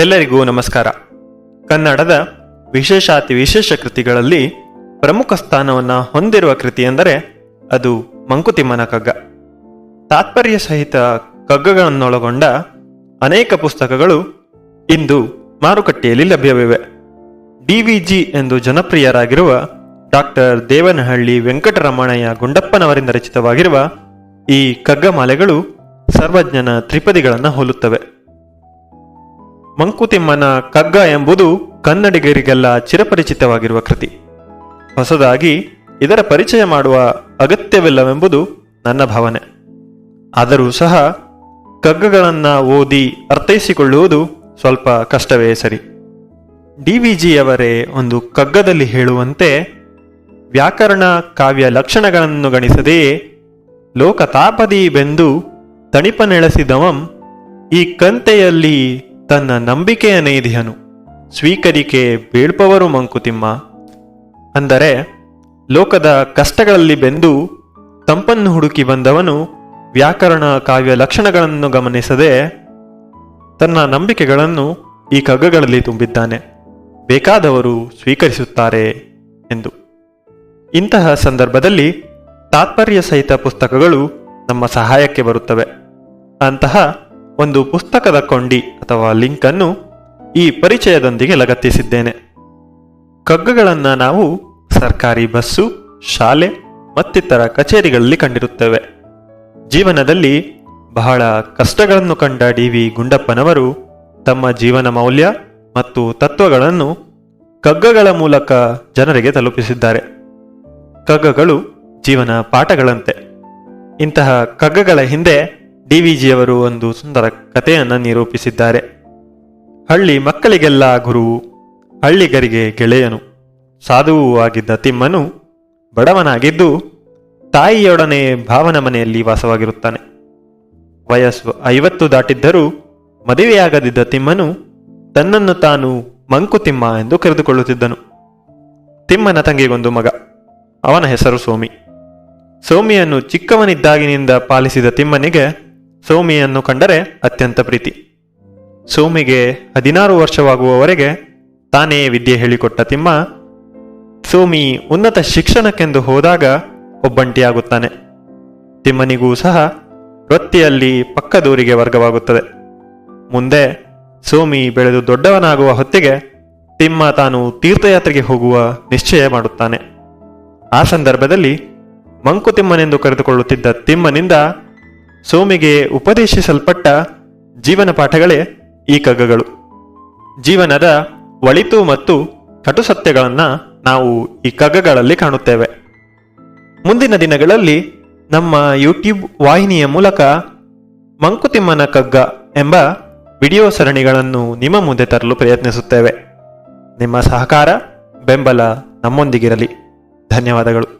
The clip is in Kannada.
ಎಲ್ಲರಿಗೂ ನಮಸ್ಕಾರ. ಕನ್ನಡದ ವಿಶೇಷಾತಿ ವಿಶೇಷ ಕೃತಿಗಳಲ್ಲಿ ಪ್ರಮುಖ ಸ್ಥಾನವನ್ನು ಹೊಂದಿರುವ ಕೃತಿ ಎಂದರೆ ಅದು ಮಂಕುತಿಮ್ಮನ ಕಗ್ಗ. ತಾತ್ಪರ್ಯ ಸಹಿತ ಕಗ್ಗಗಳನ್ನೊಳಗೊಂಡ ಅನೇಕ ಪುಸ್ತಕಗಳು ಇಂದು ಮಾರುಕಟ್ಟೆಯಲ್ಲಿ ಲಭ್ಯವಿವೆ. ಡಿವಿಜಿ ಎಂದು ಜನಪ್ರಿಯರಾಗಿರುವ ಡಾಕ್ಟರ್ ದೇವನಹಳ್ಳಿ ವೆಂಕಟರಮಣಯ್ಯ ಗುಂಡಪ್ಪನವರಿಂದ ರಚಿತವಾಗಿರುವ ಈ ಕಗ್ಗಮಾಲೆಗಳು ಸರ್ವಜ್ಞನ ತ್ರಿಪದಿಗಳನ್ನು ಹೋಲುತ್ತವೆ. ಮಂಕುತಿಮ್ಮನ ಕಗ್ಗ ಎಂಬುದು ಕನ್ನಡಿಗರಿಗೆಲ್ಲ ಚಿರಪರಿಚಿತವಾಗಿರುವ ಕೃತಿ. ಹೊಸದಾಗಿ ಇದರ ಪರಿಚಯ ಮಾಡುವ ಅಗತ್ಯವಿಲ್ಲವೆಂಬುದು ನನ್ನ ಭಾವನೆ. ಆದರೂ ಸಹ ಕಗ್ಗಗಳನ್ನು ಓದಿ ಅರ್ಥೈಸಿಕೊಳ್ಳುವುದು ಸ್ವಲ್ಪ ಕಷ್ಟವೇ ಸರಿ. ಡಿ ವಿ ಜಿಯವರೇ ಒಂದು ಕಗ್ಗದಲ್ಲಿ ಹೇಳುವಂತೆ ವ್ಯಾಕರಣ ಕಾವ್ಯ ಲಕ್ಷಣಗಳನ್ನು ಗಣಿಸದೆಯೇ ಲೋಕತಾಪದಿ ಬೆಂದು ತಣಿಪನೆಳೆಸಿದವಂ ಈ ಕಂತೆಯಲ್ಲಿ ತನ್ನ ನಂಬಿಕೆಯ ನೈಧಿಯನು. ಸ್ವೀಕರಿಕೆ ಬೀಳ್ಪವರು ಮಂಕುತಿಮ್ಮ. ಅಂದರೆ, ಲೋಕದ ಕಷ್ಟಗಳಲ್ಲಿ ಬೆಂದು ತಂಪನ್ನು ಹುಡುಕಿ ಬಂದವನು ವ್ಯಾಕರಣ ಕಾವ್ಯ ಲಕ್ಷಣಗಳನ್ನು ಗಮನಿಸದೆ ತನ್ನ ನಂಬಿಕೆಗಳನ್ನು ಈ ಕಗ್ಗಗಳಲ್ಲಿ ತುಂಬಿದ್ದಾನೆ. ಬೇಕಾದವರು ಸ್ವೀಕರಿಸುತ್ತಾರೆ ಎಂದು. ಇಂತಹ ಸಂದರ್ಭದಲ್ಲಿ ತಾತ್ಪರ್ಯ ಸಹಿತ ಪುಸ್ತಕಗಳು ನಮ್ಮ ಸಹಾಯಕ್ಕೆ ಬರುತ್ತವೆ. ಅಂತಹ ಒಂದು ಪುಸ್ತಕದ ಕೊಂಡಿ ಅಥವಾ ಲಿಂಕ್ ಅನ್ನು ಈ ಪರಿಚಯದೊಂದಿಗೆ ಲಗತ್ತಿಸಿದ್ದೇನೆ. ಕಗ್ಗಗಳನ್ನು ನಾವು ಸರ್ಕಾರಿ ಬಸ್ಸು, ಶಾಲೆ ಮತ್ತಿತರ ಕಚೇರಿಗಳಲ್ಲಿ ಕಂಡಿರುತ್ತೇವೆ. ಜೀವನದಲ್ಲಿ ಬಹಳ ಕಷ್ಟಗಳನ್ನು ಕಂಡ ಡಿ ವಿ ಗುಂಡಪ್ಪನವರು ತಮ್ಮ ಜೀವನ ಮೌಲ್ಯ ಮತ್ತು ತತ್ವಗಳನ್ನು ಕಗ್ಗಗಳ ಮೂಲಕ ಜನರಿಗೆ ತಲುಪಿಸಿದ್ದಾರೆ. ಕಗ್ಗಗಳು ಜೀವನ ಪಾಠಗಳಂತೆ. ಇಂತಹ ಕಗ್ಗಗಳ ಹಿಂದೆ ಡಿ ವಿ ಜಿಯವರು ಒಂದು ಸುಂದರ ಕಥೆಯನ್ನು ನಿರೂಪಿಸಿದ್ದಾರೆ. ಹಳ್ಳಿ ಮಕ್ಕಳಿಗೆಲ್ಲ ಗುರುವು ಹಳ್ಳಿಗರಿಗೆ ಗೆಳೆಯನು, ಸಾಧುವೂ ಆಗಿದ್ದ ತಿಮ್ಮನು ಬಡವನಾಗಿದ್ದು ತಾಯಿಯೊಡನೆ ಭಾವನ ಮನೆಯಲ್ಲಿ ವಾಸವಾಗಿರುತ್ತಾನೆ. ವಯಸ್ಸು ಐವತ್ತು ದಾಟಿದ್ದರೂ ಮದುವೆಯಾಗದಿದ್ದ ತಿಮ್ಮನು ತನ್ನನ್ನು ತಾನು ಮಂಕುತಿಮ್ಮ ಎಂದು ಕರೆದುಕೊಳ್ಳುತ್ತಿದ್ದನು. ತಿಮ್ಮನ ತಂಗಿಗೊಂದು ಮಗ, ಅವನ ಹೆಸರು ಸೋಮಿ. ಸೋಮಿಯನ್ನು ಚಿಕ್ಕವನಿದ್ದಾಗಿನಿಂದ ಪಾಲಿಸಿದ ತಿಮ್ಮನಿಗೆ ಸೋಮಿಯನ್ನು ಕಂಡರೆ ಅತ್ಯಂತ ಪ್ರೀತಿ. ಸೋಮಿಗೆ ಹದಿನಾರು ವರ್ಷವಾಗುವವರೆಗೆ ತಾನೇ ವಿದ್ಯೆ ಹೇಳಿಕೊಟ್ಟ ತಿಮ್ಮ, ಸೋಮಿ ಉನ್ನತ ಶಿಕ್ಷಣಕ್ಕೆಂದು ಹೋದಾಗ ಒಬ್ಬಂಟಿಯಾಗುತ್ತಾನೆ. ತಿಮ್ಮನಿಗೂ ಸಹ ವೃತ್ತಿಯಲ್ಲಿ ಪಕ್ಕದೂರಿಗೆ ವರ್ಗವಾಗುತ್ತದೆ. ಮುಂದೆ ಸೋಮಿ ಬೆಳೆದು ದೊಡ್ಡವನಾಗುವ ಹೊತ್ತಿಗೆ ತಿಮ್ಮ ತಾನು ತೀರ್ಥಯಾತ್ರೆಗೆ ಹೋಗುವ ನಿಶ್ಚಯ ಮಾಡುತ್ತಾನೆ. ಆ ಸಂದರ್ಭದಲ್ಲಿ ಮಂಕುತಿಮ್ಮನೆಂದು ಕರೆದುಕೊಳ್ಳುತ್ತಿದ್ದ ತಿಮ್ಮನಿಂದ ಸೋಮಿಗೆ ಉಪದೇಶಿಸಲ್ಪಟ್ಟ ಜೀವನ ಪಾಠಗಳೇ ಈ ಕಗ್ಗಗಳು. ಜೀವನದ ಒಳಿತು ಮತ್ತು ಕಟು ಸತ್ಯಗಳನ್ನು ನಾವು ಈ ಕಗ್ಗಗಳಲ್ಲಿ ಕಾಣುತ್ತೇವೆ. ಮುಂದಿನ ದಿನಗಳಲ್ಲಿ ನಮ್ಮ ಯೂಟ್ಯೂಬ್ ವಾಹಿನಿಯ ಮೂಲಕ ಮಂಕುತಿಮ್ಮನ ಕಗ್ಗ ಎಂಬ ವಿಡಿಯೋ ಸರಣಿಗಳನ್ನು ನಿಮ್ಮ ಮುಂದೆ ತರಲು ಪ್ರಯತ್ನಿಸುತ್ತೇವೆ. ನಿಮ್ಮ ಸಹಕಾರ, ಬೆಂಬಲ ನಮ್ಮೊಂದಿಗಿರಲಿ. ಧನ್ಯವಾದಗಳು.